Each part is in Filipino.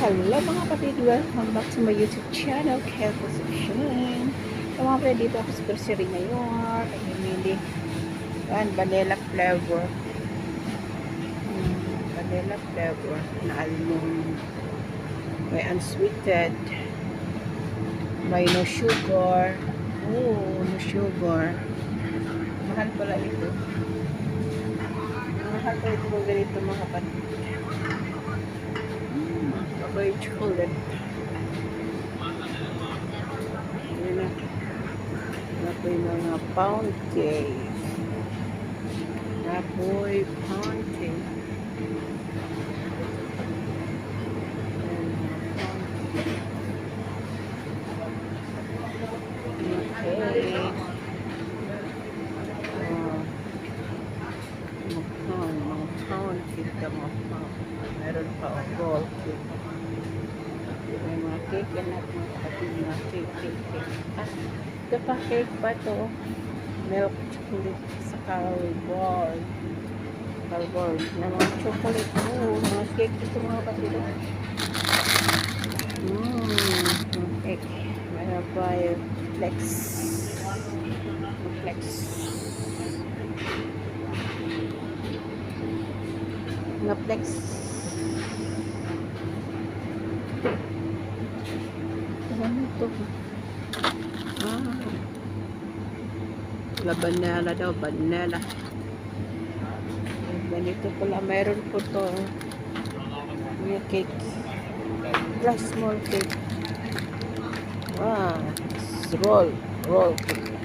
Welcome back to my YouTube channel, Kel Position. So mga pala dito ako sa grocery ngayon. Namimili. Yan, vanilla flavor. Hmm, vanilla flavor na almond. May unsweetened. May no sugar. Oh, no sugar. Mahal pala ito. Mahal pala ito mga ganito mga kapatid. Ako'y chocolate. Yan na. Ako'y mga pound cake. Ako'y pound cake. Yan, pound cake. Okay. Cake. Yan at mga kapatid mga cake, cake, cake. Cake pa to. Milk chocolate sa calboard. Calboard na mga chocolate. Oh, mga cake ito mga kapatid. Mmm, cake. Meron pa yung flex. Flex. Mga flex. Ito? Ah. La banana daw, banana. Ganito pala, meron po to. May cake. Plus small cake. Ah, roll, roll cake.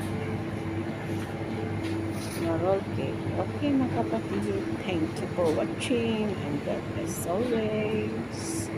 Na roll cake. Okay, mga kapatid. Thank you for watching and God bless always.